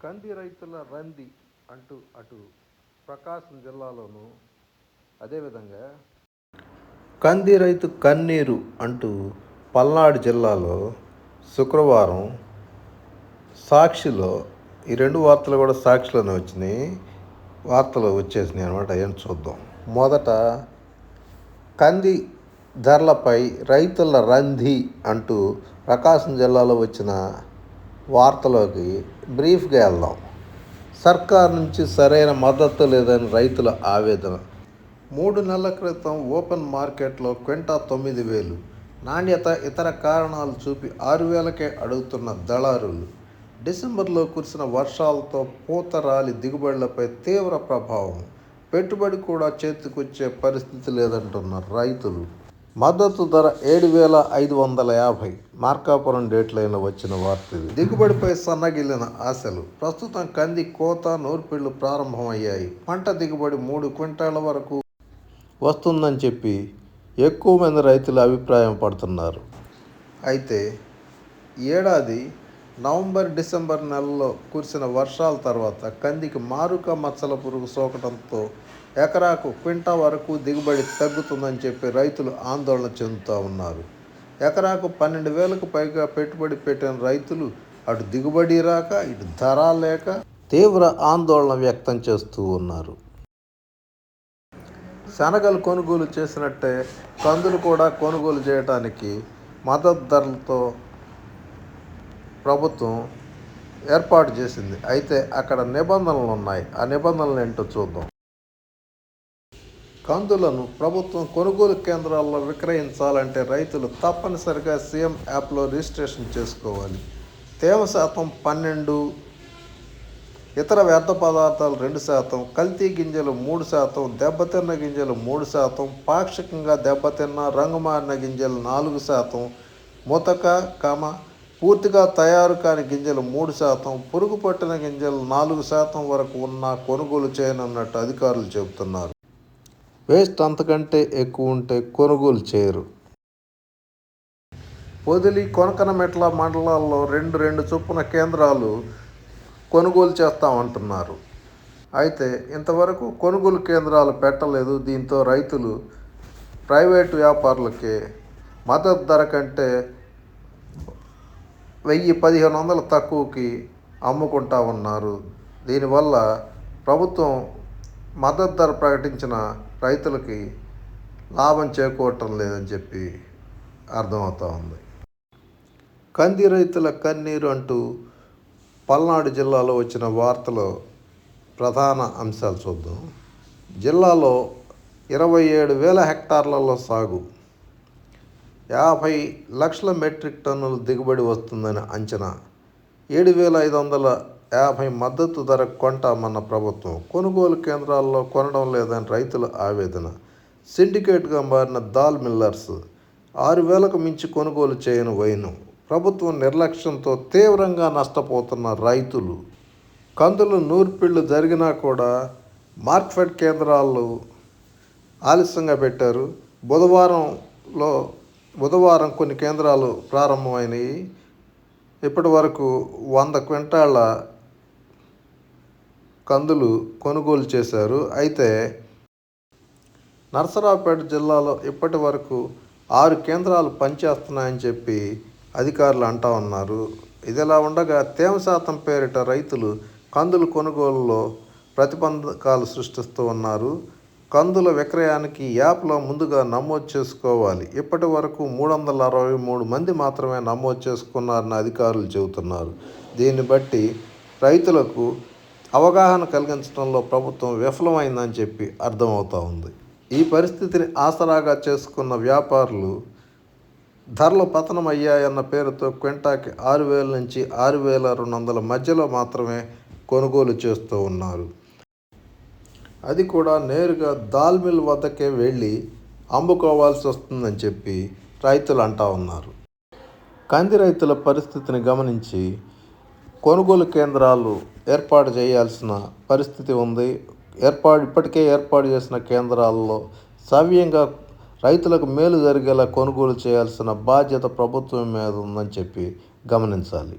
కంది రైతుల రంది అంటూ అటు ప్రకాశం జిల్లాలోను అదేవిధంగా కంది రైతు కన్నీరు అంటూ పల్నాడు జిల్లాలో శుక్రవారం సాక్షిలో ఈ రెండు వార్తలు కూడా సాక్షిలోనే వచ్చినాయి. వార్తలు వచ్చేసినాయి అనమాట ఏం చూద్దాం. మొదట కంది ధరలపై రైతుల రంధి అంటూ ప్రకాశం జిల్లాలో వచ్చిన వార్తలోకి బ్రీఫ్గా వెళ్దాం. సర్కార్ నుంచి సరైన మద్దతు లేదని రైతుల ఆవేదన. మూడు నెలల క్రితం ఓపెన్ మార్కెట్లో క్వింటా తొమ్మిది వేలు నాణ్యత ఇతర కారణాలు చూపి ఆరు వేలకే అడుగుతున్న దళారులు. డిసెంబర్లో కురిసిన వర్షాలతో పూత రాలి దిగుబడులపై తీవ్ర ప్రభావం. పెట్టుబడి కూడా చేతికొచ్చే పరిస్థితి లేదంటున్న రైతులు. మద్దతు ధర ఏడు వేల ఐదు వందల యాభై. మార్కాపురం డేట్లైన వచ్చిన వార్త ఇది. దిగుబడిపై సన్నగిల్లిన ఆశలు. ప్రస్తుతం కంది కోత నూర్పిళ్ళు ప్రారంభమయ్యాయి. పంట దిగుబడి మూడు క్వింటాల వరకు వస్తుందని చెప్పి ఎక్కువ మంది రైతులు అభిప్రాయం పడుతున్నారు. అయితే ఏడాది నవంబర్ డిసెంబర్ నెలలో కురిసిన వర్షాల తర్వాత కందికి మారుక మచ్చల పురుగు సోకడంతో ఎకరాకు క్వింటా వరకు దిగుబడి తగ్గుతుందని చెప్పి రైతులు ఆందోళన చెందుతూ ఉన్నారు. ఎకరాకు పన్నెండు వేలకు పైగా పెట్టుబడి పెట్టిన రైతులు అటు దిగుబడి రాక ఇటు ధర లేక తీవ్ర ఆందోళన వ్యక్తం చేస్తూ ఉన్నారు. శనగలు కొనుగోలు చేసినట్టే కందులు కూడా కొనుగోలు చేయడానికి మద్దతు ధరలతో ప్రభుత్వం ఏర్పాటు చేసింది. అయితే అక్కడ నిబంధనలు ఉన్నాయి. ఆ నిబంధనలు ఏంటో చూద్దాం. కందులను ప్రభుత్వం కొనుగోలు కేంద్రాల్లో విక్రయించాలంటే రైతులు తప్పనిసరిగా సీఎం యాప్లో రిజిస్ట్రేషన్ చేసుకోవాలి. తేమ శాతం పన్నెండు ఇతర వ్యర్థ పదార్థాలు రెండు శాతం కల్తీ గింజలు మూడు శాతం దెబ్బతిన్న గింజలు మూడు శాతం పాక్షికంగా దెబ్బతిన్న రంగుమారిన గింజలు నాలుగు శాతం ముతక కమ పూర్తిగా తయారు కాని గింజలు మూడు శాతం పురుగు పట్టిన గింజలు నాలుగు శాతం వరకు ఉన్న కొనుగోలు చేయనున్నట్టు అధికారులు చెబుతున్నారు. వేస్ట్ అంతకంటే ఎక్కువ ఉంటే కొనుగోలు చేయరు. పొదిలి కొనకనమెట్ల మండలాల్లో రెండు రెండు చొప్పున కేంద్రాలు కొనుగోలు చేస్తామంటున్నారు. అయితే ఇంతవరకు కొనుగోలు కేంద్రాలు పెట్టలేదు. దీంతో రైతులు ప్రైవేటు వ్యాపారులకే మద్దతు ధర కంటే వెయ్యి పదిహేను వందలు తక్కువకి అమ్ముకుంటా ఉన్నారు. దీనివల్ల ప్రభుత్వం మద్దతు ధర ప్రకటించిన రైతులకి లాభం చేకూరటం లేదని చెప్పి అర్థమవుతా ఉంది. కంది రైతుల కన్నీరు అంటూ పల్నాడు జిల్లాలో వచ్చిన వార్తలో ప్రధాన అంశాలు చూద్దాం. జిల్లాలో ఇరవై ఏడు వేల హెక్టార్లలో సాగు యాభై లక్షల మెట్రిక్ టన్నుల దిగుబడి వస్తుందని అంచనా. ఏడు వేల ఐదు వందల యాభై మద్దతు ధర కొంటామన్న ప్రభుత్వం కొనుగోలు కేంద్రాల్లో కొనడం లేదని రైతుల ఆవేదన. సిండికేట్గా మారిన దాల్ మిల్లర్స్ ఆరు వేలకు మించి కొనుగోలు చేయని వైను. ప్రభుత్వం నిర్లక్ష్యంతో తీవ్రంగా నష్టపోతున్న రైతులు. కందులు నూర్పిళ్ళు జరిగినా కూడా మార్కెట్ కేంద్రాలు ఆలస్యంగా పెట్టారు. బుధవారంలో బుధవారం కొన్ని కేంద్రాలు ప్రారంభమైనవి ఇప్పటి వరకు వంద క్వింటాళ్ళ కందులు కొనుగోలు చేశారు. అయితే నరసరావుపేట జిల్లాలో ఇప్పటి వరకు ఆరు కేంద్రాలు పనిచేస్తున్నాయని చెప్పి అధికారులు అంటా ఉన్నారు. ఇదిలా ఉండగా తేమ శాతం పేరిట రైతులు కందులు కొనుగోలులో ప్రతిబంధకాలు సృష్టిస్తూ ఉన్నారు. కందుల విక్రయానికి యాప్లో ముందుగా నమోదు చేసుకోవాలి. ఇప్పటి వరకు మూడు వందల అరవై మూడు మంది మాత్రమే నమోదు చేసుకున్నారని అధికారులు చెబుతున్నారు. దీన్ని బట్టి రైతులకు అవగాహన కలిగించడంలో ప్రభుత్వం విఫలమైందని చెప్పి అర్థమవుతా ఉంది. ఈ పరిస్థితిని ఆసరాగా చేసుకున్న వ్యాపారులు ధరలు పతనమయ్యాయన్న పేరుతో క్వింటాకి ఆరు వేల నుంచి ఆరు వేల రెండు వందల మధ్యలో మాత్రమే కొనుగోలు చేస్తూ ఉన్నారు. అది కూడా నేరుగా దాల్ మిల్ వద్దకే వెళ్ళి అమ్ముకోవాల్సి వస్తుందని చెప్పి రైతులు అంటా ఉన్నారు. కంది రైతుల పరిస్థితిని గమనించి కొనుగోలు కేంద్రాలు ఏర్పాటు చేయాల్సిన పరిస్థితి ఉంది. ఏర్పాటు ఇప్పటికే ఏర్పాటు చేసిన కేంద్రాల్లో సవ్యంగా రైతులకు మేలు జరిగేలా కొనుగోలు చేయాల్సిన బాధ్యత ప్రభుత్వం మీద ఉందని చెప్పి గమనించాలి.